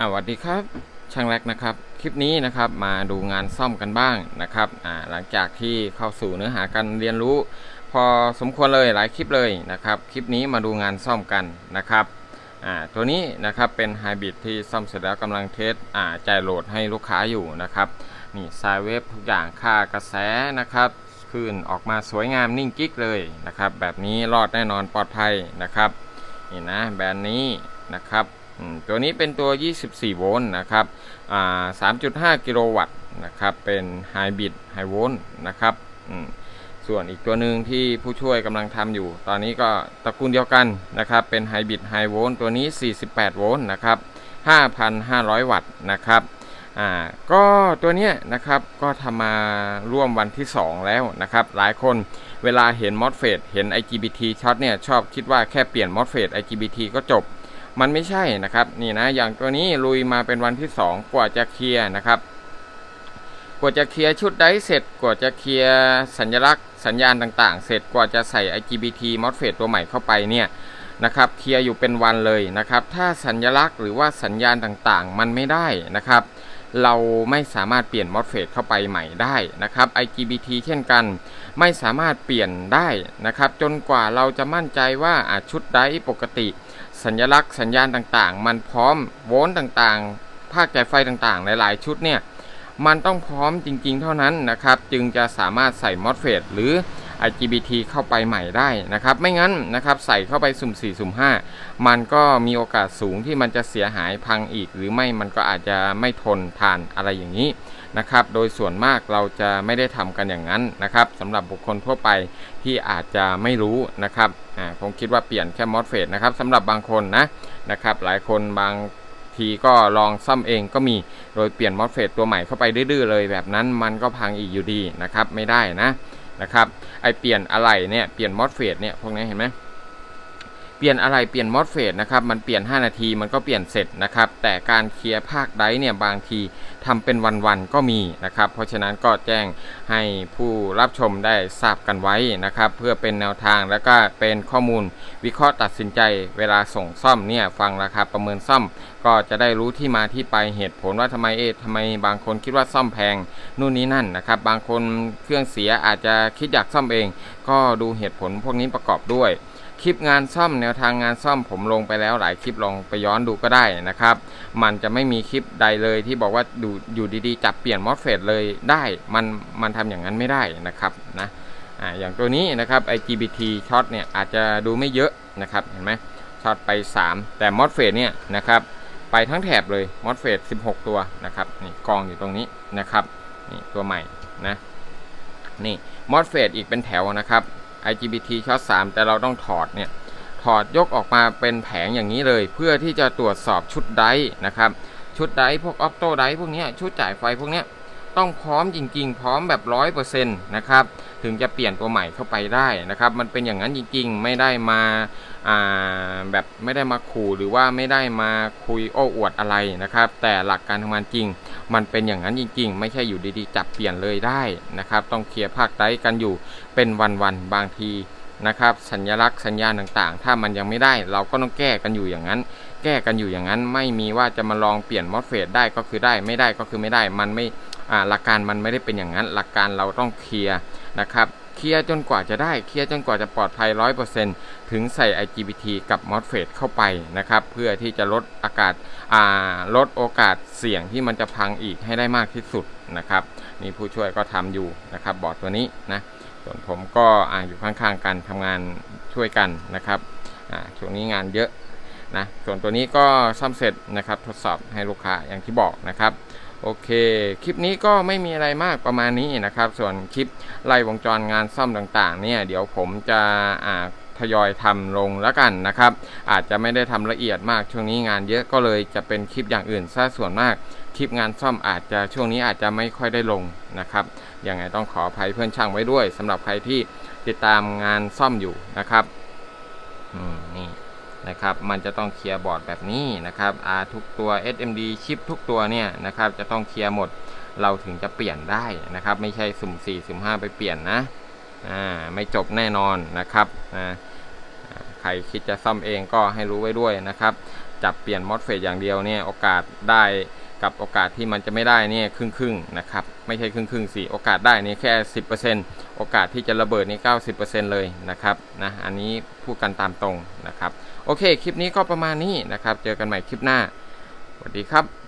่าสวัสดีครับช่างแรกนะครับ คลิปนี้นะครับมาดูงานซ่อมกันบ้างนะครับอ่าหลังจากที่เข้าสู่เนื้อหาการเรียนรู้ พอสมควรเลยหลายคลิปเลยนะครับคลิปนี้มาดูงานซ่อมกันนะครับอ่าตัวนี้นะครับเป็นไฮบริดที่ซ่อมเสร็จแล้วกำลังเทสอ่าจ่ายโหลดให้ลูกค้าอยู่นะครับนี่สายเวฟทุกอย่างค่ากระแสนะครับคลื่นออกมาสวยงามนิ่งกิ๊กเลยนะครับแบบนี้รอดแน่นอนปลอดภัยนะครับนี่นะแบรนด์นี้นะครับ ตัวนี้เป็นตัว 24 โวลต์นะครับ3.5 กิโลวัตต์นะครับ เป็นไฮบริดไฮโวลต์นะครับ ส่วนอีกตัวหนึ่งที่ผู้ช่วยกำลังทำอยู่ ตอนนี้ก็ตระกูลเดียวกันนะครับ เป็นไฮบริดไฮโวลต์ตัวนี้ 48 โวลต์นะครับ 5,500 วัตต์นะครับอ่าก็ตัวเนี้ยนะครับก็ทำมาร่วมวันที่ 2 แล้วนะครับ หลายคนเวลาเห็นมอสเฟตเห็น IGBT ช็อตเนี่ยชอบคิดว่าแค่เปลี่ยนมอสเฟต IGBT ก็จบ มันไม่ใช่นะครับ นี่นะอย่างตัวนี้ลุยมาเป็นวันที่ 2 กว่าจะเคลียร์นะครับ กว่าจะเคลียร์ชุดไดร์เสร็จ กว่าจะเคลียร์สัญลักษณ์สัญญาณต่างๆ เสร็จกว่าจะใส่ IGBT MOSFET ตัวใหม่เข้าไปเนี่ยนะครับเคลียร์อยู่เป็นวันเลยนะครับ ถ้าสัญลักษณ์หรือว่าสัญญาณต่างๆ มันไม่ได้นะครับ เราไม่สามารถเปลี่ยน MOSFET เข้าไปใหม่ได้นะครับ IGBT เช่นกัน ไม่สามารถเปลี่ยนได้นะครับ จนกว่าเราจะมั่นใจว่าชุดไดร์ปกติ สัญลักษณ์สัญญาณต่างๆ มันพร้อมโวลต์ต่างๆ ภาคจ่ายไฟต่างๆ หลายๆ ชุดเนี่ยมันต้องพร้อมจริงๆ เท่านั้นนะครับ จึงจะสามารถใส่ MOSFET หรือ IGBT เข้าไปใหม่ได้นะครับ ไม่งั้นนะครับใส่เข้าไปสุ่ม 4 สุ่ม 5 มันก็มีโอกาสสูงที่มันจะเสียหายพังอีก หรือไม่มันก็อาจจะไม่ทนทานอะไรอย่างนี้ นะครับ โดยส่วนมากเราจะไม่ได้ทำกันอย่างนั้นนะครับสำหรับบุคคลทั่วไปที่อาจจะไม่รู้นะครับอ่าคงคิดว่าเปลี่ยนแค่ MOSFET นะครับสำหรับบางคนนะนะครับ หลายคนบางทีก็ลองซ่อมเองก็มีโดยเปลี่ยน MOSFET ตัวใหม่เข้าไปดื้อเลยแบบนั้นมันก็พังอีกอยู่ดีนะครับไม่ได้นะนะครับไอเปลี่ยนอะไรเนี่ยเปลี่ยน MOSFET เนี่ยพวกนี้เห็นไหมเปลี่ยนอะไรเปลี่ยน MOSFET นะครับมันเปลี่ยน 5 นาทีมันก็เปลี่ยนเสร็จนะครับแต่การเคลียร์ภาคไดเนี่ยบางที ทำเป็นวันๆก็มีนะครับ เพราะฉะนั้นก็แจ้งให้ผู้รับชมได้ทราบกันไว้นะครับ เพื่อเป็นแนวทางแล้วก็เป็นข้อมูลวิเคราะห์ตัดสินใจ เวลาส่งซ่อมเนี่ยฟังราคาประเมินซ่อม ก็จะได้รู้ที่มาที่ไปเหตุผลว่าทำไมเอ๊ะทำไมบางคนคิดว่าซ่อมแพงนู่นนี่นั่นนะครับ บางคนเครื่องเสียอาจจะคิดอยากซ่อมเอง ก็ดูเหตุผลพวกนี้ประกอบด้วยคลิปงานซ่อมแนวทางงานซ่อมผมลงไปแล้วหลายคลิปลองไปย้อนดูก็ได้นะครับ มันจะไม่มีคลิปใดเลยที่บอกว่าดูอยู่ดีๆจับเปลี่ยนมอสเฟตเลยได้มันมันทำอย่างนั้นไม่ได้นะครับนะอ่าอย่างตัวนี้นะครับ IGBT ช็อตเนี่ยอาจจะดูไม่เยอะนะครับเห็นไหมช็อตไป 3 แต่มอสเฟตเนี่ยนะครับไปทั้งแถบเลยมอสเฟต16 ตัวนะครับนี่กองอยู่ตรงนี้นะครับนี่ตัวใหม่นะนี่มอสเฟตอีกเป็นแถวนะครับ IGBT ช็อต3 แต่เราต้องถอดเนี่ยถอดยกออกมาเป็นแผงอย่างนี้เลย เพื่อที่จะตรวจสอบชุดไดนะครับ ชุดไดพวกออปโตไดพวกนี้ชุดจ่ายไฟพวกนี้ต้องพร้อมจริงๆ พร้อมแบบร้อยเปอร์เซ็นต์นะครับถึงจะเปลี่ยนตัวใหม่เข้าไปได้นะครับ มันเป็นอย่างนั้นจริงๆ ไม่ได้มาแบบไม่ได้มาขู่หรือว่าไม่ได้มาคุยโอ้อวดอะไรนะครับ แต่หลักการทำงานจริง มันเป็นอย่างนั้นจริง ๆ ไม่ใช่อยู่ดีๆ จับเปลี่ยนเลยได้นะครับ ต้องเคลียร์ภาคไดร์กันอยู่เป็นวันๆบางทีนะครับ สัญลักษณ์สัญญาณต่างๆ ถ้ามันยังไม่ได้ เราก็ต้องแก้กันอยู่อย่างนั้น แก้กันอยู่อย่างนั้น ไม่มีว่าจะมาลองเปลี่ยนมอสเฟตได้ก็คือได้ไม่ได้ก็คือไม่ได้มันไม่หลักการมันไม่ได้เป็นอย่างนั้น หลักการเราต้องเคลียร์นะครับเคลียร์จนกว่าจะได้เคลียร์จนกว่าจะปลอดภัย 100%ถึงใส่ IGBT กับ MOSFET เข้าไปนะครับ เพื่อที่จะลดอากาศาลดโอกาสเสี่ยงที่มันจะพังอีกให้ได้มากที่สุดนะครับนี่ผู้ช่วยก็ทำอยู่นะครับ บอร์ดตัวนี้นะส่วนผมก็ออยู่ข้างๆกันทำงานช่วยกันนะครับช่วงนี้งานเยอะ นะส่วนตัวนี้ก็ซ่อมเสร็จนะครับทดสอบให้ลูกค้าอย่างที่บอกนะครับโอเค คลิปนี้ก็ไม่มีอะไรมากประมาณนี้นะครับ ส่วนคลิปไล่วงจรงานซ่อมต่างๆ เนี่ย เดี๋ยวผมจะอ่าทยอยทำลงแล้วกันนะครับ อาจจะไม่ได้ทำละเอียดมากช่วงนี้งานเยอะก็เลยจะเป็นคลิปอย่างอื่นซะส่วนมาก คลิปงานซ่อมอาจจะช่วงนี้อาจจะไม่ค่อยได้ลงนะครับยังไงต้องขออภัยเพื่อนช่างไว้ด้วยสำหรับใครที่ติดตามงานซ่อมอยู่นะครับอืมนี่ นะครับ มันจะต้องเคลียร์บอร์ดแบบนี้นะครับอาทุกตัว SMD ชิปทุกตัวเนี่ยนะครับ จะต้องเคลียร์หมด เราถึงจะเปลี่ยนได้นะครับ ไม่ใช่สุ่ม4สุ่ม5ไปเปลี่ยนนะ อ่า ไม่จบแน่นอนนะครับนะอ่าใครคิดจะซ่อมเองก็ให้รู้ไว้ด้วยนะครับ จับเปลี่ยนมอสเฟตอย่างเดียวเนี่ยโอกาสได้ กับโอกาสที่มันจะไม่ได้เนี่ยครึ่งครึ่งนะครับ ไม่ใช่ครึ่งครึ่งสิโอกาสได้นี่แค่ 10%โอกาสที่จะระเบิดนี่90%เลยนะครับนะอันนี้พูดกันตามตรงนะครับ โอเค คลิปนี้ก็ประมาณนี้นะครับ เจอกันใหม่คลิปหน้าสวัสดีครับ